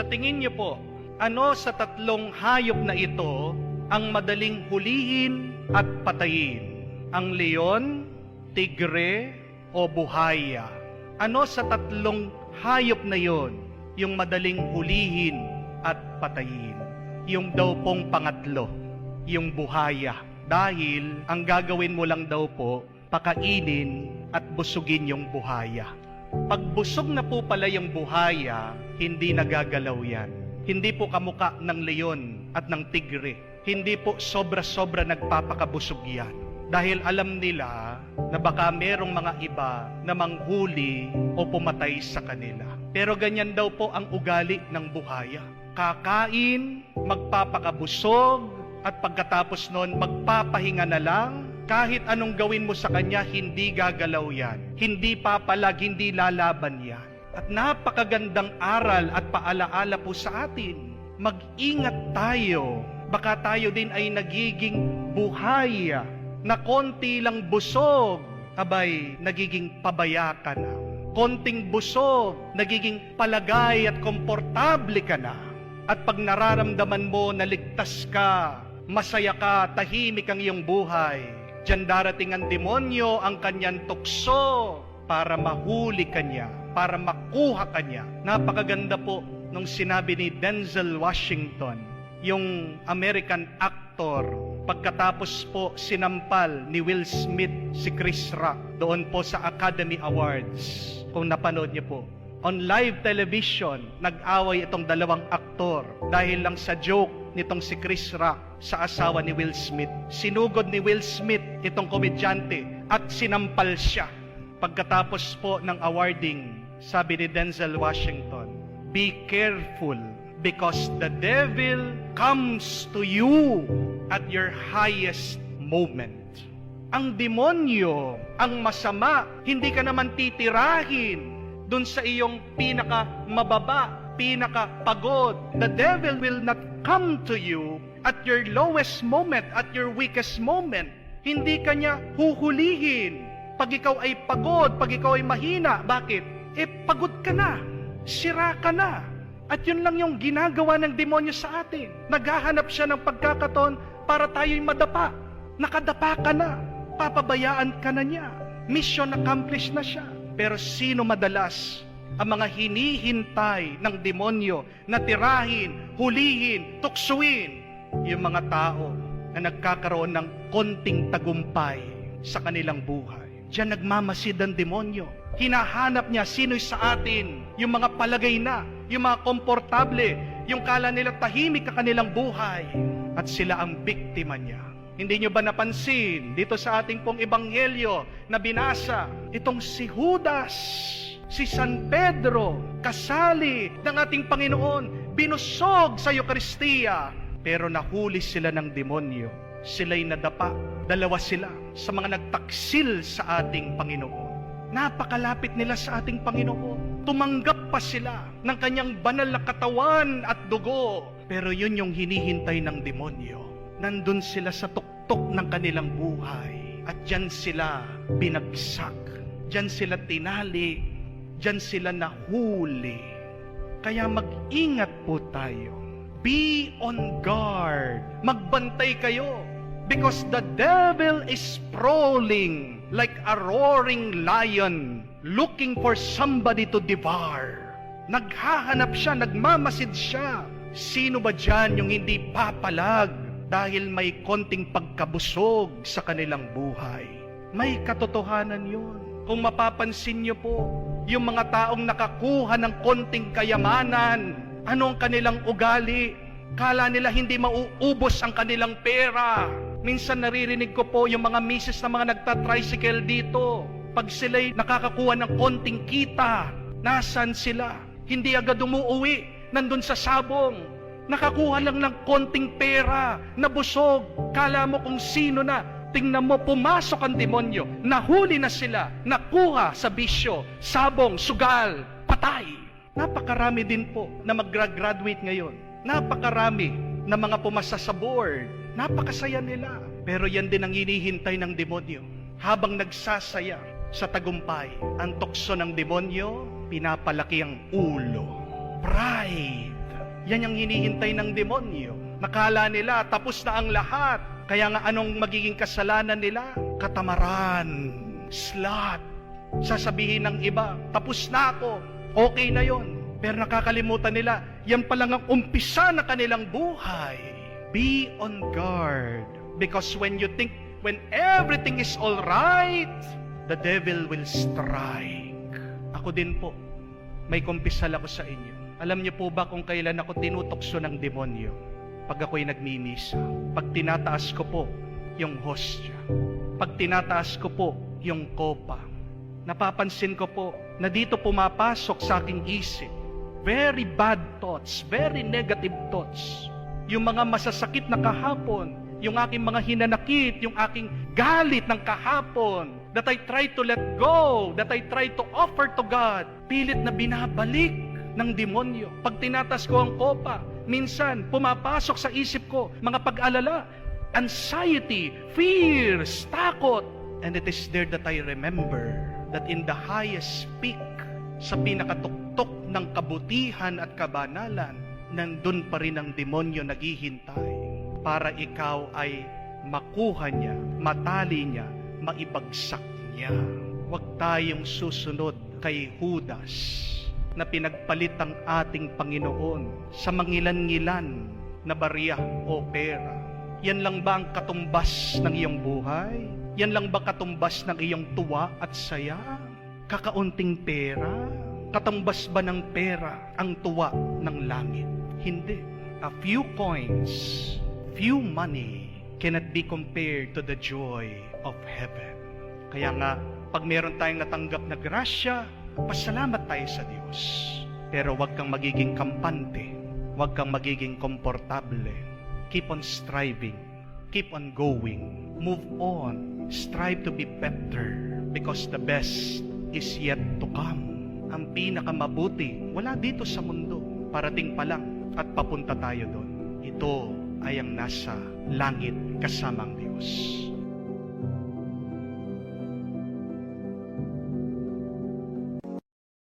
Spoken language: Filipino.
Sa tingin niyo po, ano sa tatlong hayop na ito ang madaling hulihin at patayin? Ang leon, tigre, o buhaya? Ano sa tatlong hayop na yon yung madaling hulihin at patayin? Yung daw pong pangatlo, yung buhaya. Dahil ang gagawin mo lang daw po, pakainin at busugin yung buhaya. Pag busog na po pala yung buhaya, hindi nagagalaw yan. Hindi po kamuka ng leon at ng tigre. Hindi po sobra-sobra nagpapakabusog yan. Dahil alam nila na baka merong mga iba na manghuli o pumatay sa kanila. Pero ganyan daw po ang ugali ng buhaya. Kakain, magpapakabusog, at pagkatapos nun, magpapahinga na lang. Kahit anong gawin mo sa kanya, hindi gagalaw yan. Hindi papalag, hindi lalaban yan. At napakagandang aral at paalaala po sa atin. Mag-ingat tayo. Baka tayo din ay nagiging buhay na konti lang busog, abay, nagiging pabaya ka na. Konting busog, nagiging palagay at komportable ka na. At pag nararamdaman mo na ligtas ka, masaya ka, tahimik ang iyong buhay, Diyan darating ang demonyo, ang kanyang tukso para mahuli kanya, para makuha kanya. Napakaganda po nung sinabi ni Denzel Washington, yung American actor, pagkatapos po sinampal ni Will Smith si Chris Rock doon po sa Academy Awards. Kung napanood niyo po, on live television, nag-away itong dalawang aktor dahil lang sa joke nitong si Chris Rock sa asawa ni Will Smith. Sinugod ni Will Smith itong komedyante at sinampal siya. Pagkatapos po ng awarding, sabi ni Denzel Washington, Be careful because the devil comes to you at your highest moment. Ang demonyo, ang masama, hindi ka naman titirahin dun sa iyong pinaka mababa, pinaka pagod. The devil will not come to you at your lowest moment, at your weakest moment. Hindi kanya huhulihin. Pag ikaw ay pagod, pag ikaw ay mahina, bakit? Eh, pagod ka na. Sira ka na. At yun lang yung ginagawa ng demonyo sa atin. Naghahanap siya ng pagkakataon para tayo'y madapa. Nakadapa ka na. Papabayaan ka na niya. Mission accomplished na siya. Pero sino madalas ang mga hinihintay ng demonyo na tirahin, hulihin, tuksuin? Yung mga tao na nagkakaroon ng konting tagumpay sa kanilang buhay. Diyan nagmamasid ang demonyo. Hinahanap niya sino'y sa atin, yung mga palagay na, yung mga komportable, yung kala nila tahimik ka kanilang buhay, at sila ang biktima niya. Hindi nyo ba napansin dito sa ating pong ebanghelyo na binasa, itong si Judas, si San Pedro, kasali ng ating Panginoon, binusog sa Eukaristiya, pero nahuli sila ng demonyo. Sila'y nadapa, dalawa sila sa mga nagtaksil sa ating Panginoon. Napakalapit nila sa ating Panginoon. Tumanggap pa sila ng kanyang banal na katawan at dugo. Pero yun yung hinihintay ng demonyo. Nandun sila sa tuktok ng kanilang buhay. At dyan sila binagsak. Dyan sila tinali. Dyan sila nahuli. Kaya mag-ingat po tayo. Be on guard. Magbantay kayo. Because the devil is prowling like a roaring lion looking for somebody to devour. Naghahanap siya, nagmamasid siya. Sino ba dyan yung hindi papalag dahil may konting pagkabusog sa kanilang buhay? May katotohanan yun. Kung mapapansin niyo po, yung mga taong nakakuha ng konting kayamanan, ano ang kanilang ugali? Kala nila hindi mauubos ang kanilang pera. Minsan naririnig ko po yung mga misis na mga nagta-tricycle dito. Pag sila'y nakakakuha ng konting kita, nasan sila? Hindi agad umuuwi, nandun sa sabong. Nakakuha lang ng konting pera, nabusog. Kala mo kung sino na. Tingnan mo, pumasok ang demonyo. Nahuli na sila. Nakuha sa bisyo, sabong, sugal, patay. Napakarami din po na mag-graduate ngayon. Napakarami na mga pumasa sa board. Napakasaya nila. Pero yan din ang hinihintay ng demonyo. Habang nagsasaya sa tagumpay, ang tukso ng demonyo, pinapalaki ang ulo. Pride. Yan yung hinihintay ng demonyo. Nakala nila, tapos na ang lahat. Kaya nga anong magiging kasalanan nila? Katamaran, slut. Sasabihin ng iba, tapos na ako, okay na yon. Pero nakakalimutan nila, yan pa lang ang umpisa ng kanilang buhay. Be on guard. Because when you think, when everything is all right, the devil will strike. Ako din po, may kumpisal ako sa inyo. Alam niyo po ba kung kailan ako tinutokso ng demonyo? Pag ako'y nagmimisa. Pag tinataas ko po yung hostya. Pag tinataas ko po yung kopa. Napapansin ko po na dito pumapasok sa aking isip very bad thoughts, very negative thoughts. Yung mga masasakit na kahapon, yung aking mga hinanakit, yung aking galit ng kahapon, that I try to let go, that I try to offer to God, pilit na binabalik ng demonyo. Pag tinatas ko ang kopa, minsan pumapasok sa isip ko mga pag-alala, anxiety, fears, takot. And it is there that I remember that in the highest peak, sa pinakatuktok ng kabutihan at kabanalan, nandun pa rin ang demonyo naghihintay para ikaw ay makuha niya, matali niya, maibagsak niya. Huwag tayong susunod kay Judas na pinagpalit ang ating Panginoon sa mangilan-ngilan na barya o pera. Yan lang ba ang katumbas ng iyong buhay? Yan lang ba katumbas ng iyong tuwa at saya? Kakaunting pera? Katumbas ba ng pera ang tuwa ng langit? Hindi. A few coins, few money cannot be compared to the joy of heaven. Kaya nga, pag meron tayong natanggap na grasya, pasalamat tayo sa Diyos. Pero huwag kang magiging kampante. Huwag kang magiging komportable. Keep on striving. Keep on going. Move on. Strive to be better because the best is yet to come. Ang pinakamabuti, wala dito sa mundo. Parating pa lang at papunta tayo doon. Ito ay ang nasa langit kasamang Diyos.